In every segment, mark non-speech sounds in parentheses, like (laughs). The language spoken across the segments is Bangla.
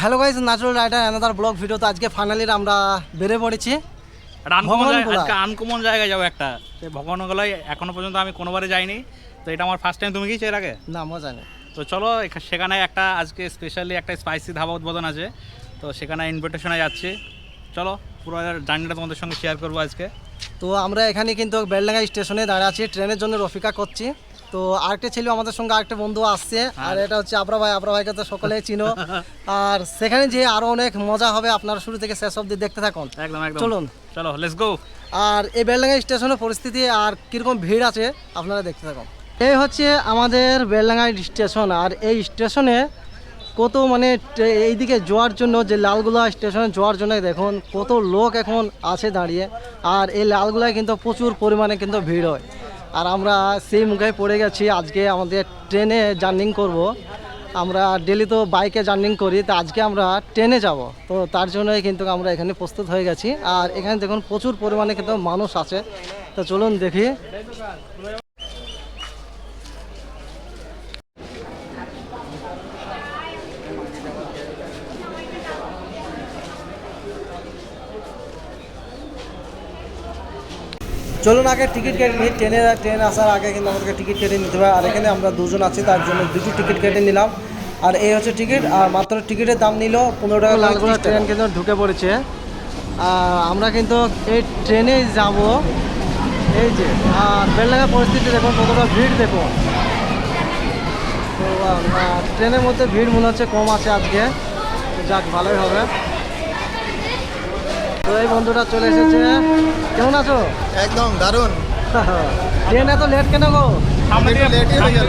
Hello guys natural rider another blog video তো আজকে ফাইনালি আমরা বেড়ে পড়েছি। একটা আনকমন জায়গায় যাব একটা। ভগবানগোলায় এখনও পর্যন্ত আমি কোনোবারে যাইনি তো এটা আমার ফার্স্ট টাইম তুমি গিয়েছো এর আগে? না মজা নেই। তো চলো সেখানে একটা আজকে স্পেশালি একটা স্পাইসি ধাবা উদ্বোধন আছে তো সেখানে ইনভিটেশনে যাচ্ছি। চলো পুরো জার্নিটা তোমাদের সঙ্গে শেয়ার করব আজকে। তো আমরা এখানে কিন্তু বেলডাঙ্গা স্টেশনে দাঁড়িয়ে আছি ট্রেনের জন্য রফিকা করছি। তো আরেকটা ছিল আমাদের সঙ্গে আরেকটা বন্ধু আসছে আর? এটা হচ্ছে আবরা ভাই আবরা ভাইকে তো সকলেই চিনো। আর সেখানে যে আরও অনেক মজা হবে আপনারা শুরু থেকে শেষ অবধি দেখতে থাকুন। একদম একদম। চলুন। চলো লেটস গো আর এই বেলডাঙ্গা স্টেশনের পরিস্থিতি আর কীরকম ভিড় আছে আপনারা দেখতে থাকুন। এই হচ্ছে আমাদের বেলডাঙ্গা স্টেশন আর এই স্টেশনে কত মানে এইদিকে যাওয়ার জন্য যে লালগুলা স্টেশনে যাওয়ার জন্য দেখুন কত লোক এখন আছে দাঁড়িয়ে। আর এই লালগুলায় কিন্তু প্রচুর পরিমাণে কিন্তু ভিড় হয়। আর আমরা সেই মুখে পড়ে গেছি, আজকে আমাদের ট্রেনে জার্নিং করব। আমরা ডেলি তো বাইকে জার্নিং করি, তো আজকে আমরা ট্রেনে যাব। তো তার জন্যই কিন্তু আমরা এখানে প্রস্তুত হয়ে গেছি। আর এখানে দেখুন প্রচুর পরিমাণে কিন্তু মানুষ আছে। তো চলুন দেখি। চলুন আগে টিকিট কেটে নিই। ট্রেনে ট্রেন আসার আগে কিন্তু আমাদেরকে টিকিট কেটে নিতে হবে। আর এখানে আমরা দুজন আছি তার জন্য দুটি টিকিট কেটে নিলাম। আর এই হচ্ছে টিকিট আর মাত্র টিকিটের দাম নিল পনেরো টাকা লালগোলা ট্রেন কিন্তু ঢুকে পড়েছে। আর আমরা কিন্তু এই ট্রেনে যাব। এই যে আর বেলডাঙ্গা পরিস্থিতি দেখুন কতটা ভিড় দেখুন। তো ট্রেনের মধ্যে ভিড় মনে হচ্ছে কম আছে আজকে। যাক ভালোই হবে। তো এই বন্ধুটা চলে এসেছে। কেমন আছো? একদম দারুণ। ট্রেন এত লেট কেন গো? সামনে হয়ে গেল।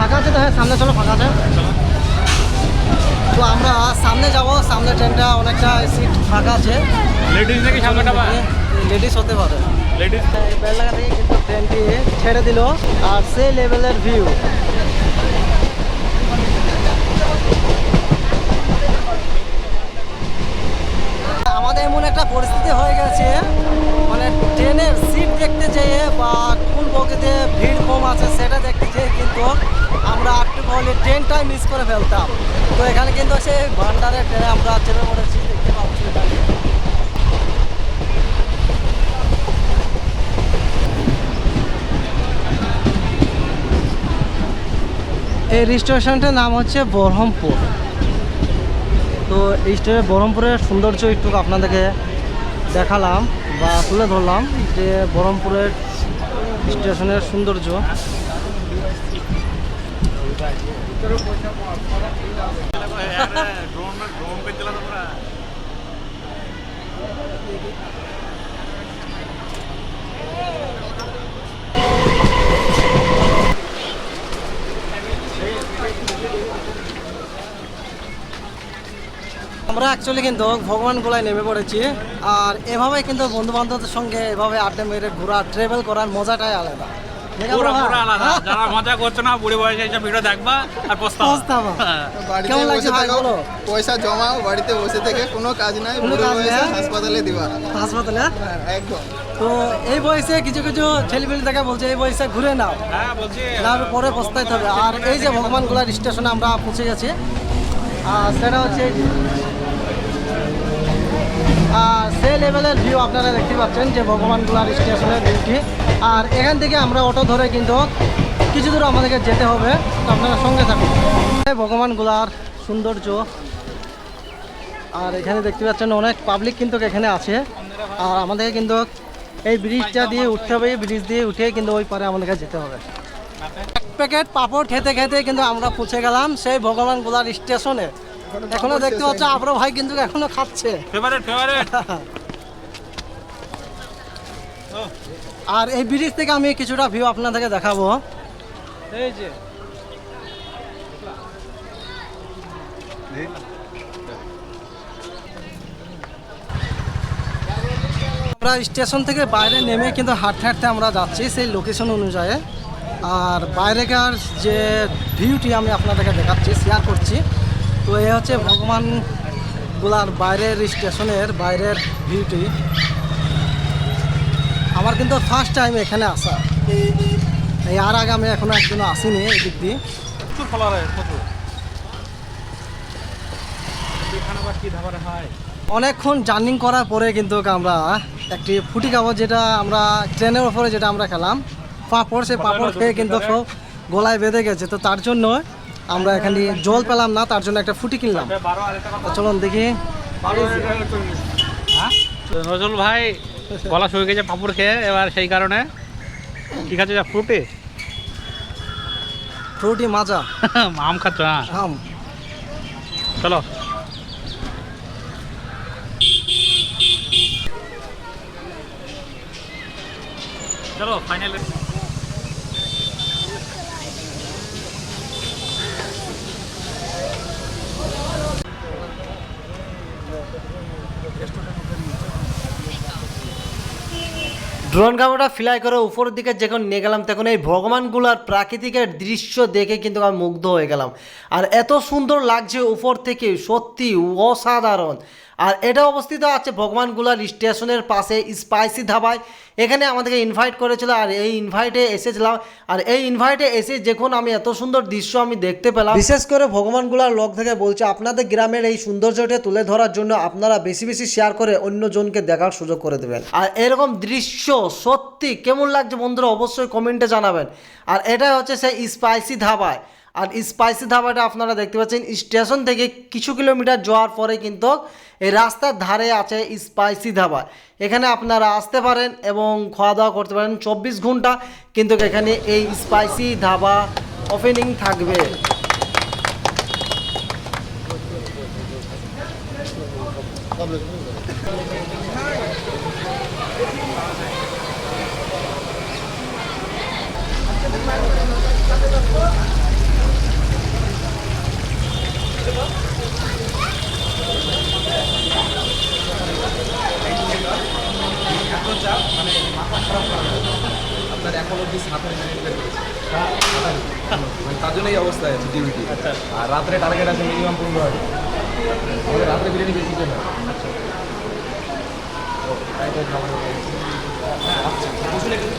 ফাঁকা আছে তো হ্যাঁ সামনে চলো ফাঁকা আছে। তো আমরা সামনে যাব সামনে ট্রেনটা অনেকটা সিট ফাঁকা আছে। লেডিস নাকি সামনেটা লেডিস হতে পারে। লেডিস এই বেলডাঙ্গা থেকে কিন্তু ট্রেনটি ছেড়ে দিল আর সেই লেভেলের ভিউ আমাদের এমন একটা পরিস্থিতি হয়ে গেছে। মানে ট্রেনের সিট দেখতে যেয়ে বা কোন বগিতে ভিড় কম আছে সেটা দেখতে যেয়ে কিন্তু আমরা একটু বলে ট্রেনটাই মিস করে ফেলতাম। তো এখানে কিন্তু সেই ভান্ডারের ট্রেনে আমরা চেপে পড়েছি, দেখতে পাচ্ছি। এই রেস্টুরেশনটার নাম হচ্ছে বরহমপুর তো এই স্টে বহরমপুরের সৌন্দর্য একটু আপনাদেরকে দেখালাম বা তুলে ধরলাম যে বহরমপুরের স্টেশনের সৌন্দর্য ড্রোন ড্রোন पे चला তোমরা আমরা অ্যাকচুয়ালি কিন্তু ভগবান গোলায় নেমে পড়েছি। আর এভাবে কিন্তু বন্ধু বান্ধবদের সঙ্গে এভাবে আড্ডা মেরে ঘোরা ট্রেভেল করার মজাটাই আলাদা। ঠিক আছে পুরো বাবা? পুরো আলাদা। যারা মজা করছ না বুড়ি বয়সে এইসব ভিডিও দেখবা আর পস্তাবা। পস্তাবা। হ্যাঁ। বাড়িতে কেমন লাগছে ভাই বলো? পয়সা জমাও বাড়িতে বসে থেকে কোনো কাজ নাই বয়সে হাসপাতালে দিবা। হাসপাতালে? হ্যাঁ, একদম। তো এই বয়সে কিছু কিছু ছেলেপেলে দেখা বলছে এই বয়সে ঘুরে নাও। হ্যাঁ বলছি। পরে পস্তাইতে হবে। আর এই যে ভগবান গোলার স্টেশনে আমরা পৌঁছে গেছি আর সেটা হচ্ছে সেই লেভেলের ভিউ আপনারা দেখতে পাচ্ছেন যে ভগবান গোলার স্টেশনের ভিউটি আর এখান থেকে আমরা অটো ধরে কিন্তু কিছু দূর আমাদেরকে যেতে হবে। আপনারা সঙ্গে থাকুন। এই ভগবান গোলার সৌন্দর্য। আর এখানে দেখতে পাচ্ছেন অনেক পাবলিক কিন্তু এখানে আছে। আর আমাদেরকে কিন্তু এই ব্রিজটা দিয়ে উঠতে হবে। এই ব্রিজ দিয়ে উঠে কিন্তু ওই পারে আমাদেরকে যেতে হবে। এক প্যাকেট পাপড় খেতে খেতে কিন্তু আমরা পৌঁছে গেলাম সেই ভগবান গোলার স্টেশনে এখনও দেখতে পাচ্ছ আপনার ভাই কিন্তু এখনও খাচ্ছে। ফেভারিট ফেভারিট আর এই ব্রিজ থেকে আমি কিছুটা ভিউ আপনাদেরকে দেখাবো। এই যে। আমরা স্টেশন থেকে বাইরে নেমে কিন্তু হাঁটতে হাঁটতে আমরা যাচ্ছি সেই লোকেশন অনুযায়ী। আর বাইরেকার যে ভিউটি আমি আপনাদেরকে দেখাচ্ছি শেয়ার করছি। তো এই হচ্ছে ভগবানগুলার বাইরের স্টেশনের বাইরের ভিউটি। আমার কিন্তু ফার্স্ট টাইম এখানে আসা। এই আর আগে আমি এখনও একদিনও আসিনি এই দিক দিয়ে অনেকক্ষণ জার্নিং করার পরে কিন্তু আমরা একটি ফুটি কাবাব যেটা আমরা ট্রেনের ওপরে যেটা আমরা খেলাম পাঁপড় সেই পাঁপড় খেয়ে কিন্তু গলায় বেঁধে গেছে। তো তার জন্য আমরা এখানে জল পেলাম না তার জন্য একটা ফুটি কিনলাম। চলুন দেখি। হ্যাঁ? নজরুল ভাই গলা শুয়ে গেছে পাপড় খেয়ে এবার সেই কারণে। ঠিক আছে যা ফ্রুটি? ফ্রুটি মাজা। (laughs) আম খাচ্ছ হ্যাঁ? আম। চলো। চলো ফাইনাল ড্রোন কামড়া ফ্লাই করে উপরের দিকে যখন নিয়ে গেলাম, তখন এই ভগবানগুলার প্রাকৃতিকের দৃশ্য দেখে কিন্তু আমি মুগ্ধ হয়ে গেলাম। আর এত সুন্দর লাগছে উপর থেকে, সত্যি অসাধারণ। আর এটা অবস্থিত আছে ভগবানগুলার স্টেশনের পাশে স্পাইসি ধাবায়। এখানে আমাদেরকে ইনভাইট করেছিল আর এই ইনভাইটে এসেছিলাম। আর এই ইনভাইটে এসে যখন আমি এত সুন্দর দৃশ্য আমি দেখতে পেলাম। বিশেষ করে ভগবানগুলার লোক থেকে বলছে আপনাদের গ্রামের এই সৌন্দর্যটা তুলে ধরার জন্য আপনারা বেশি বেশি শেয়ার করে অন্যজনকে দেখার সুযোগ করে দেবেন। আর এরকম দৃশ্য সত্যি কেমন লাগছে বন্ধুরা অবশ্যই কমেন্টে জানাবেন। আর এটা হচ্ছে সেই স্পাইসি ধাবায়। আর স্পাইসি ধাবাটা আপনারা দেখতে পাচ্ছেন, স্টেশন থেকে কিছু কিলোমিটার যাওয়ার পরে কিন্তু এই রাস্তার ধারে আছে স্পাইসি ধাবা। এখানে আপনারা আসতে পারেন এবং খাওয়া দাওয়া করতে পারেন চব্বিশ ঘণ্টা, কিন্তু এখানে এই স্পাইসি ধাবা ওপেনিং থাকবে। আপনার এখন অব্দি সাতাশ মিনিট মানে তার জন্য এই অবস্থা আছে ডিউটি আর রাত্রে টার্গেট মিনিমাম পনেরো হাজার আমাদের রাত্রে বিরিয়ানি বেশি জন্য দেখতে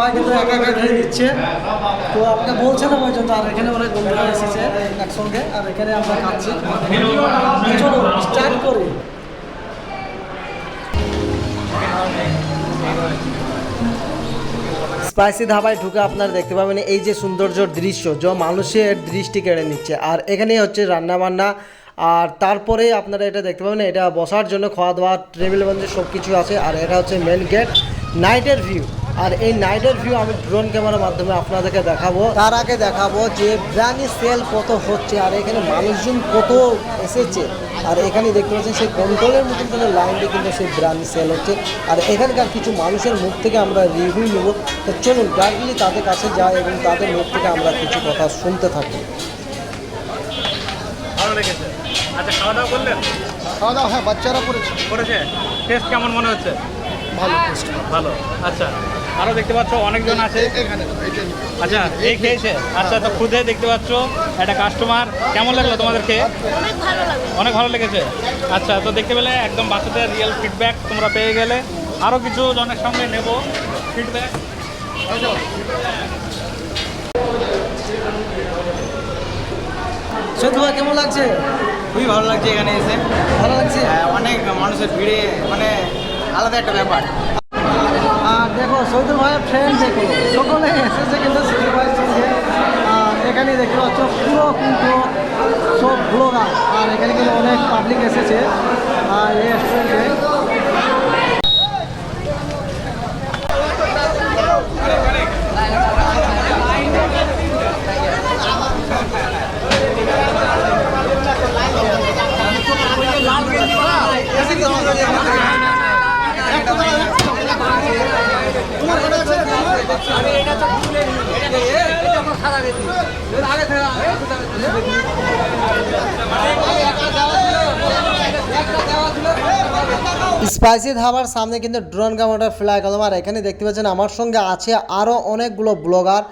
ভাই কিন্তু একা একা নিচ্ছে। তো আপনাকে বলছে না পর্যন্ত আর এখানে অনেক বন্ধুরা এসেছে একসঙ্গে, আর এখানে আমরা খাচ্ছি। চলো স্টার্ট করি। স্পাইসি ধাবায় ঢুকে আপনারা দেখতে পাবেন এই যে সৌন্দর্য দৃশ্য, যা মানুষের দৃষ্টি কেড়ে নিচ্ছে। আর এখানেই হচ্ছে রান্না বান্না আর তারপরে আপনারা এটা দেখতে পাবেন, এটা বসার জন্য খাওয়া দাওয়া টেবিল বন্ধে সব কিছু আছে, আর এটা হচ্ছে মেন গেট নাইটের ভিউ আর এই নাইটের ভিউ আমি ড্রোন ক্যামেরার মাধ্যমে আপনাদেরকে দেখাবো। তার আগে দেখাবো যে ব্রানি সেল কত হচ্ছে আর এখানে মানুষজন কত এসেছে। আর এখানে দেখতে পাচ্ছেন সেই কন্ট্রোলের মতন কোনো লাইনটি কিন্তু সেই ব্রানি সেল হচ্ছে। আর এখানকার কিছু মানুষের মুখ থেকে আমরা রিভিউ নেব। তো চলুন ডাইরেক্টলি তাদের কাছে যাই এবং তাদের মুখ থেকে আমরা কিছু কথা শুনতে থাকি। ভালো লেগেছে। আচ্ছা খাওয়া দাওয়া করলেন? খাওয়া দাওয়া হ্যাঁ বাচ্চারা করেছে। করেছে? টেস্ট কেমন মনে হচ্ছে? ভালো টেস্ট ভালো। আচ্ছা আরও দেখতে পাচ্ছ অনেকজন আছে। আচ্ছা এই খেয়েছে? আচ্ছা তো খুদে দেখতে পাচ্ছ একটা কাস্টমার কেমন লাগল তোমাদের খেয়ে? অনেক ভালো লাগে অনেক ভালো লেগেছে? আচ্ছা তো দেখতে পেলে একদম বাচ্চাদের রিয়েল ফিডব্যাক তোমরা পেয়ে গেলে। আরও কিছু জনের সঙ্গে নেব ফিডব্যাক সত্যি কেমন লাগছে? খুবই ভালো লাগছে এখানে এসে। ভালো লাগছে? হ্যাঁ, অনেক মানুষের ভিড়ে মানে আলাদা একটা ব্যাপার। আর দেখো সৈদুল ভাইয়ের ফ্রেন্ড দেখো। সকলে এসেছে কিন্তু সৈদুল ভাইয়ের সঙ্গে। এখানে দেখতে পাচ্ছ, পুরো কিন্তু সব ব্লগার আর এখানে কিন্তু অনেক পাবলিক এসেছে। আর এই রেস্টুরেন্টে স্পাইসি ধাবার সামনে কিন্তু ড্রোন ক্যামেরা ফ্লাই করলাম আর এখানে দেখতে পাচ্ছেন আমার সঙ্গে আছে আরও অনেকগুলো ব্লগার।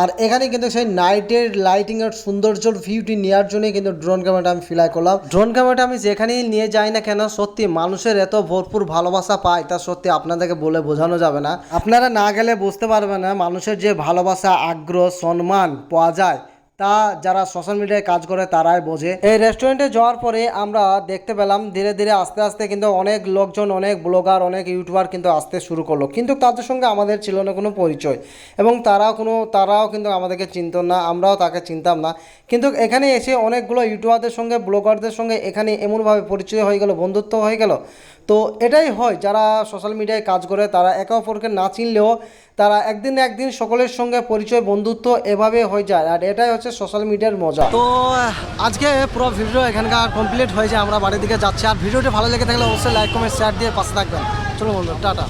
আর এখানে কিন্তু সেই নাইটের লাইটিংয়ের সৌন্দর্যর ভিউটি নেওয়ার জন্যই কিন্তু ড্রোন ক্যামেরাটা আমি ফিলাই করলাম। ড্রোন ক্যামেরাটা আমি যেখানেই নিয়ে যাই না কেন, সত্যি মানুষের এত ভরপুর ভালোবাসা পাই তা সত্যি আপনাদেরকে বলে বোঝানো যাবে না। আপনারা না গেলে বুঝতে পারবেন না, মানুষের যে ভালোবাসা, আগ্রহ, সম্মান পাওয়া যায় তা যারা সোশ্যাল মিডিয়ায় কাজ করে তারাই বোঝে। এই রেস্টুরেন্টে যাওয়ার পরে আমরা দেখতে পেলাম ধীরে ধীরে আস্তে আস্তে কিন্তু অনেক লোকজন, অনেক ব্লগার অনেক ইউটিউবার কিন্তু আসতে শুরু করল। কিন্তু তাদের সঙ্গে আমাদের ছিল না কোনো পরিচয় এবং তারাও কোনো, তারাও কিন্তু আমাদেরকে চিনত না, আমরাও তাকে চিনতাম না। কিন্তু এখানে এসে অনেকগুলো ইউটিউবারদের সঙ্গে ব্লগারদের সঙ্গে এখানে এমনভাবে পরিচয় হয়ে গেল, বন্ধুত্ব হয়ে গেল। তো এটাই হয়, যারা সোশ্যাল মিডিয়ায় কাজ করে তারা একে অপরকে না চিনলেও তারা একদিন একদিন সকলের সঙ্গে পরিচয়, বন্ধুত্ব এভাবে হয়ে যায়। আর এটাই হচ্ছে সোশ্যাল মিডিয়ার মজা। তো আজকে পুরো ভিডিও এখানকার কমপ্লিট হয়ে যায়, আমরা বাড়ির দিকে যাচ্ছি। আর ভিডিওটি ভালো লেগে থাকলে অবশ্যই লাইক কমেন্ট শেয়ার দিয়ে পাশে থাকবেন। চলো বন্ধু, টাটা।